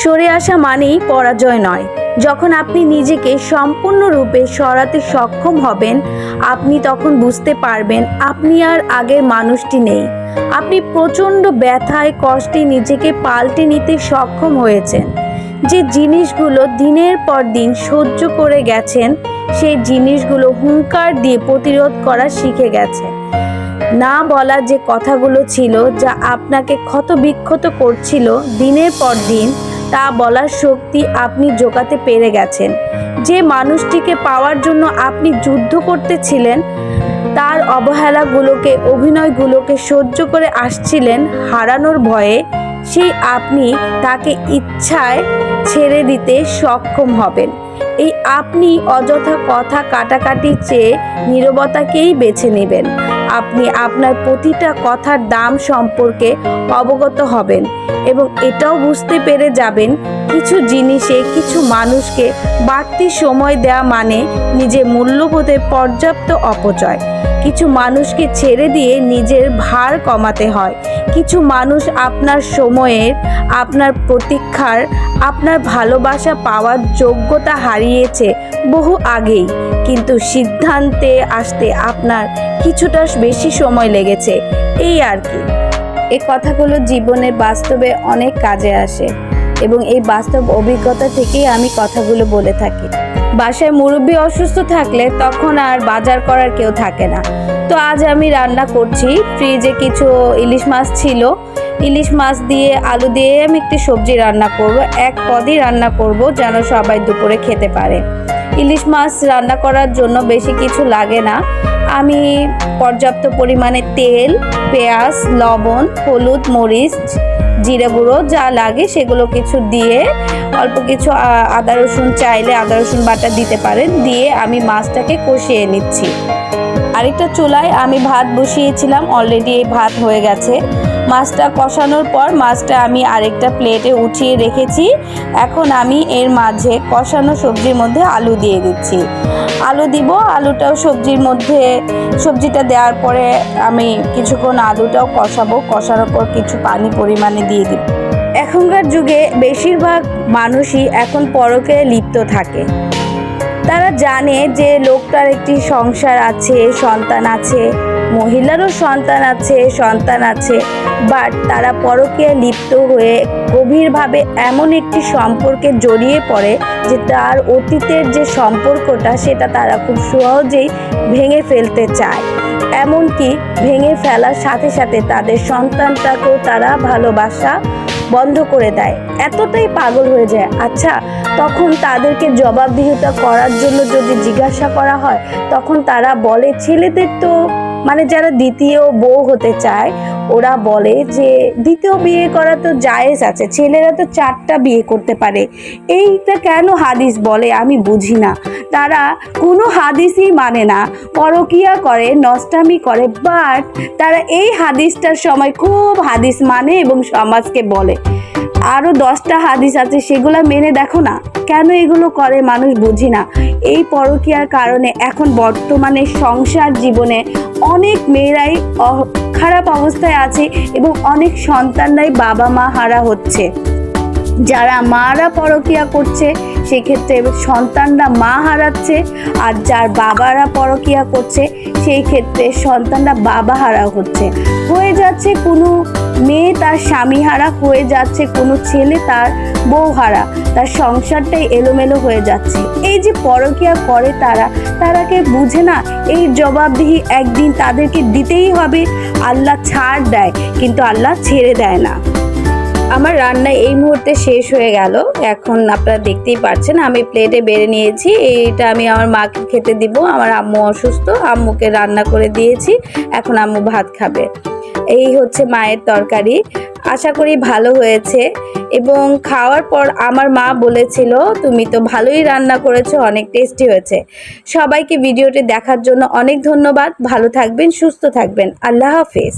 সরে আসা মানেই পরাজয় নয়। যখন আপনি নিজেকে সম্পূর্ণরূপে সরাতে সক্ষম হবেন, আপনি তখন বুঝতে পারবেন আপনি আর আগের মানুষটি নেই। আপনি প্রচণ্ড ব্যথায়, কষ্টে নিজেকে পাল্টে নিতে সক্ষম হয়েছেন। যে জিনিসগুলো দিনের পর দিন সহ্য করে গেছেন, সেই জিনিসগুলো হুঙ্কার দিয়ে প্রতিরোধ করা শিখে গেছে। না বলা যে কথাগুলো ছিল, যা আপনাকে ক্ষতবিক্ষত করছিল দিনের পর দিন তা বলার শক্তি আপনি জোগাতে পেরে গেছেন। যে মানুষটিকে পাওয়ার জন্য আপনি যুদ্ধ করতেছিলেন, তার অবহেলাগুলোকে, অভিনয়গুলোকে সহ্য করে আসছিলেন হারানোর ভয়ে, সেই আপনি তাকে ইচ্ছায় ছেড়ে দিতে সক্ষম হবেন। এই আপনি অযথা কথা কাটাকাটি চেয়ে নীরবতাকেই বেছে নেবেন। আপনি আপনার প্রতিটা কথার দাম সম্পর্কে অবগত হবেন এবং এটাও বুঝতে পেরে যাবেন কিছু জিনিসে কিছু মানুষকে বাড়তি সময় দেওয়া মানে নিজের মূল্যবোধের পর্যাপ্ত অপচয়। কিছু মানুষকে ছেড়ে দিয়ে নিজের ভার কমাতে হয়। কিছু মানুষ আপনার সময়ের, আপনার প্রতীক্ষার, আপনার ভালোবাসা পাওয়ার যোগ্যতা হারিয়েছে বহু আগেই। কিন্তু সিদ্ধান্তে আসতে আপনার কিছুটা বেশি সময় লেগেছে। এই আর কি। এই কথাগুলো জীবনের বাস্তবে অনেক কাজে আসে এবং এই বাস্তব অভিজ্ঞতা থেকেই আমি কথাগুলো বলে থাকি। বাসায় মুরব্বী অসুস্থ থাকলে তখন আর বাজার করার কেউ থাকে না। তো আজ আমি রান্না করছি। ফ্রিজে কিছু ইলিশ মাছ ছিল। ইলিশ মাছ দিয়ে আলু দিয়ে আমি একটি সবজি রান্না করব। এক পদই রান্না করব যেন সবাই দুপুরে খেতে পারে। ইলিশ মাছ রান্না করার জন্য বেশি কিছু লাগে না। আমি পর্যাপ্ত পরিমাণে তেল, পেঁয়াজ, লবণ, হলুদ, মরিচ, জিরে গুঁড়ো যা লাগে সেগুলো কিছু দিয়ে অল্প কিছু আদা রসুন চাইলে আদা রসুন বাটা দিতে পারেন। দিয়ে আমি মাছটাকে কষিয়ে নিচ্ছি। আরেকটা চুলায় আমি ভাত বসিয়েছিলাম। অলরেডি এই ভাত হয়ে গেছে। মাছটা কষানোর পর মাছটা আমি আরেকটা প্লেটে উঠিয়ে রেখেছি। এখন আমি এর মাঝে কষানো সবজির মধ্যে আলু দিয়ে দিচ্ছি। আলু দিব, আলুটাও সবজির মধ্যে, সবজিটা দেওয়ার পরে আমি কিছুক্ষণ আলুটাও কষাবো। কষানোর পর কিছু পানি পরিমাণে দিয়ে দিব। এখনকার যুগে বেশিরভাগ মানুষই এখন পরকে লিপ্ত থাকে। তারা জানে যে লোকটার একটি সংসার আছে, সন্তান আছে। মহিলারও সন্তান আছে সন্তান আছে বাট তারা পরকীয়া লিপ্ত হয়ে গভীরভাবে এমন একটি সম্পর্কে জড়িয়ে পড়ে যে তার অতীতের যে সম্পর্কটা সেটা তারা খুব সহজেই ভেঙে ফেলতে চায়। এমনকি ভেঙে ফেলার সাথে সাথে তাদের সন্তানটাকেও তারা ভালোবাসা বন্ধ করে দেয়। এতটাই পাগল হয়ে যায়। আচ্ছা তখন তাদেরকে জবাবদিহিতা করার জন্য যদি জিজ্ঞাসা করা হয়, তখন তারা বলে, ছেলেদের তো মানে যারা দ্বিতীয় বউ হতে চায়, ওরা বলে যে দ্বিতীয় বিয়ে করা তো জায়েজ আছে, ছেলেরা তো চারটা বিয়ে করতে পারে। এইটা কেন হাদিস বলে আমি বুঝি না। তারা কোনো হাদিসই মানে না, পরকিয়া করে, নষ্টামি করে বাট তারা এই হাদিসটার সময় খুব হাদিস মানে এবং সমাজকে বলে। আরও দশটা হাদিস আছে, সেগুলো মেনে দেখো না। কেন এগুলো করে মানুষ বুঝি না? এই পরকীয়ার কারণে এখন বর্তমানে সংসার জীবনে অনেক মেয়েরাই খারাপ অবস্থায় আছে এবং অনেক সন্তানরাই বাবা মা হারা হচ্ছে। যারা মারা পরকিয়া করছে, সেক্ষেত্রে সন্তানরা মা হারাচ্ছে, আর যার বাবারা পরকিয়া করছে, সেই ক্ষেত্রে সন্তানরা বাবা হারা হচ্ছে। হয়ে যাচ্ছে কোনো মেয়ে তার স্বামী হারা হয়ে যাচ্ছে, কোনো ছেলে তার বউ হারা তার সংসারটাই এলোমেলো হয়ে যাচ্ছে। এই যে পরকিয়া করে তারা তারাকে বুঝে না, এই জবাবদিহি একদিন তাদেরকে দিতেই হবে। আল্লাহ ছাড় দেয়, কিন্তু আল্লাহ ছেড়ে দেয় না। আমার রান্না এই মুহূর্তে শেষ হয়ে গেল। এখন আপনারা দেখতেই পাচ্ছেন আমি প্লেটে বেড়ে নিয়েছি। এইটা আমি আমার মাকে খেতে দিব। আমার আম্মু অসুস্থ, আম্মুকে রান্না করে দিয়েছি। এখন আম্মু ভাত খাবে। এই হচ্ছে মায়ের তরকারি। আশা করি ভালো হয়েছে এবং খাওয়ার পর আমার মা বলেছিল, তুমি তো ভালোই রান্না করেছ, অনেক টেস্টি হয়েছে। সবাইকে ভিডিওটি দেখার জন্য অনেক ধন্যবাদ। ভালো থাকবেন, সুস্থ থাকবেন। আল্লাহ হাফেজ।